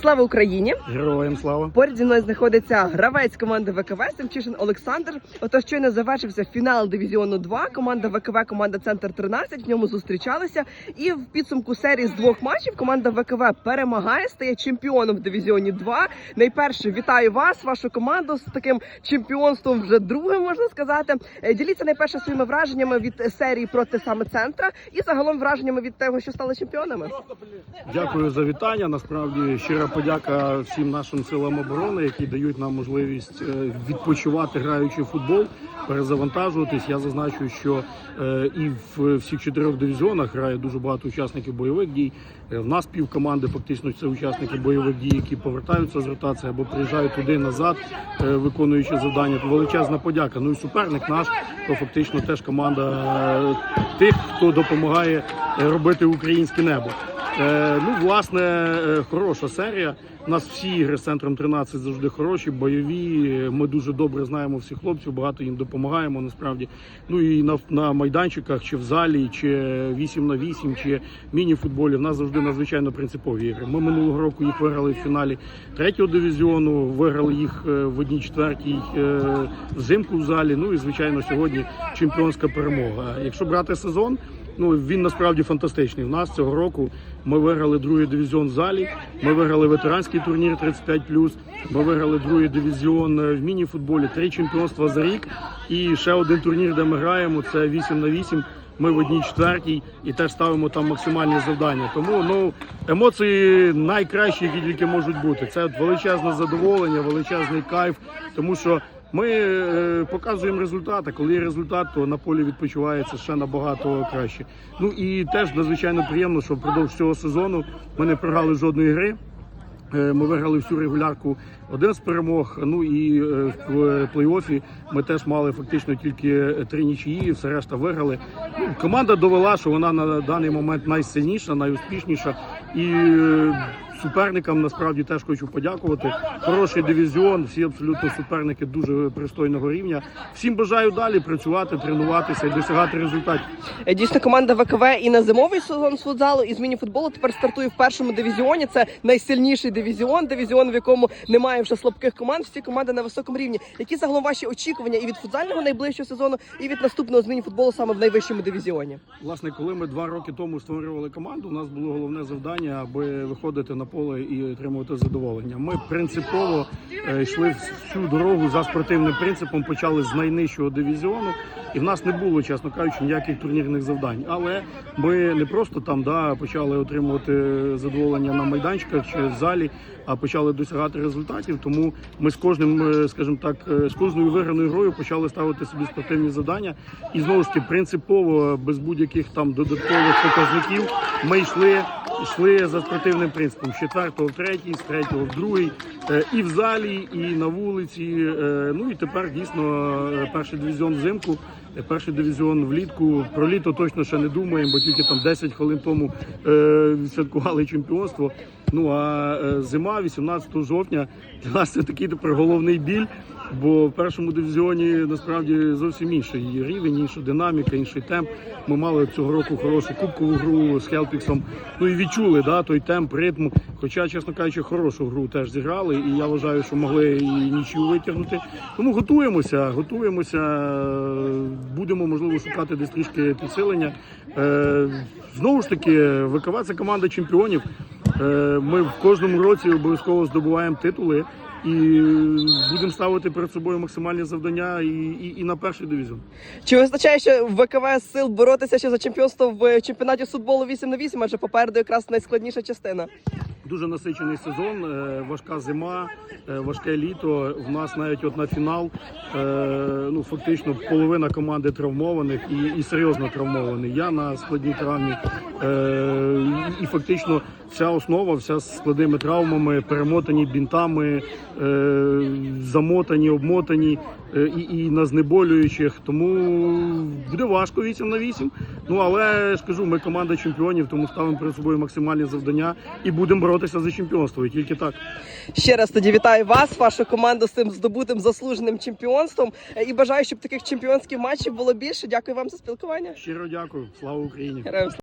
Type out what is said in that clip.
Слава Україні! Героям слава. Поряд зі мною знаходиться гравець команди ВКВ Семчишин Олександр. Отож, щойно завершився фінал дивізіону 2. Команда ВКВ, команда Центр 13 в ньому зустрічалися. І в підсумку серії з двох матчів команда ВКВ перемагає, стає чемпіоном в дивізіоні 2. Найперше вітаю вас, вашу команду з таким чемпіонством вже друге, можна сказати. Е, Діліться найперше своїми враженнями від серії проти саме центра і загалом враженнями від того, що стали чемпіонами. Дякую за вітання. Насправді щира подяка всім нашим силам оборони, які дають нам можливість е, відпочивати, граючи в футбол, перезавантажуватись. Я зазначу, що е, і в всіх чотирьох дивізіонах грає дуже багато учасників бойових дій. Е, В нас пів команди фактично це учасники бойових дій, які повертаються з ротації або приїжджають туди назад, виконуючи завдання. Величезна подяка. Ну і суперник наш, то фактично теж команда тих, хто допомагає робити українське небо. Е, ну, власне, е, хороша серія. У нас всі ігри з центром 13 завжди хороші, бойові. Ми дуже добре знаємо всіх хлопців, багато їм допомагаємо насправді. Ну і на, на майданчиках, чи в залі, чи 8 на 8, чи міні-футболі. В нас завжди надзвичайно принципові ігри. Ми минулого року їх виграли в фіналі третього дивізіону, виграли їх е, в одній четвертій е, взимку в залі. Ну і звичайно, сьогодні чемпіонська перемога. Якщо брати сезон. Ну він насправді фантастичний. У нас цього року ми виграли другий дивізіон в залі. Ми виграли ветеранський турнір 35+, Ми виграли другий дивізіон е, в міні-футболі, три чемпіонства за рік. І ще один турнір, де ми граємо. Це 8 на 8. Ми в одній четвертій і теж ставимо там максимальні завдання. Тому ну емоції найкращі, які тільки можуть бути. Це величезне задоволення, величезний кайф, тому що. Ми е, показуємо результат, а коли є результат, то на полі відпочивається ще набагато краще. Ну і теж надзвичайно приємно, що впродовж цього сезону ми не програли жодної гри. Е, Ми виграли всю регулярку один з перемог. Ну і е, в плей-офі ми теж мали фактично тільки три нічиї, все решта виграли. Ну, команда довела, що вона на даний момент найсильніша, найуспішніша і. Суперникам насправді теж хочу подякувати. Хороший дивізіон, всі абсолютно суперники дуже пристойного рівня. Всім бажаю далі працювати, тренуватися і досягати результатів. Е, Дійсно, команда ВКВ і на зимовий сезон з футзалу, і з міні-футболу тепер стартує в першому дивізіоні. Це найсильніший дивізіон, дивізіон, в якому немає вже слабких команд. Всі команди на високому рівні. Які загалом ваші очікування і від футзального найближчого сезону, і від наступного з міні-футболу саме в найвищому дивізіоні? Власне, коли ми два роки тому створювали команду, у нас було головне завдання, аби виходити на поле і отримувати задоволення. Ми принципово е, йшли всю дорогу за спортивним принципом, почали з найнижчого дивізіону, і в нас не було, чесно кажучи, ніяких турнірних завдань. Але ми не просто там да, почали отримувати задоволення на майданчиках чи в залі, а почали досягати результатів. Тому ми з кожним, е, скажімо так, е, з кожною виграною грою почали ставити собі спортивні завдання. І знову ж таки принципово, без будь-яких там додаткових показників, ми йшли. Йшли за спортивним принципом четвертого в третій, з третього в другий, е, і в залі, і на вулиці. е, Ну і тепер дійсно е, перший дивізіон взимку, перший дивізіон влітку. Про літо точно ще не думаємо, бо тільки там 10 хвилин тому святкували чемпіонство. Ну а зима, 18 жовтня, для нас це такий тепер головний біль. Бо в першому дивізіоні насправді зовсім інший рівень, інша динаміка, інший темп. Ми мали цього року хорошу кубкову гру з Хелпіксом. Ну і відчули да, той темп, ритм. Хоча, чесно кажучи, хорошу гру теж зіграли, і я вважаю, що могли і нічию витягнути. Тому готуємося, готуємося, будемо можливо шукати десь трішки підсилення. Е, Знову ж таки, ВКВ це команда чемпіонів. Е, Ми в кожному році обов'язково здобуваємо титули і будемо ставити перед собою максимальні завдання і, і, і на перший дивізіон. Чи вистачає ще в ВКВ сил боротися ще за чемпіонство в чемпіонаті з футболу 8 на 8, адже попереду якраз найскладніша частина? Дуже насичений сезон, е, важка зима, е, важке літо. В нас навіть от на фінал ну фактично половина команди травмованих і, і серйозно травмований. Я на складній травмі і, і фактично вся основа, вся з складними травмами, перемотані бінтами, е, замотані, обмотані е, і, і на знеболюючих. Тому буде важко 8 на 8. Ну але ж кажу, ми команда чемпіонів, тому ставимо перед собою максимальні завдання і будемо боротися за чемпіонство. І тільки так. Ще раз тоді вітаю вас, вашу команду з цим здобутим заслуженим чемпіонством. Е, І бажаю, щоб таких чемпіонських матчів було більше. Дякую вам за спілкування. Щиро дякую. Слава Україні! Героям!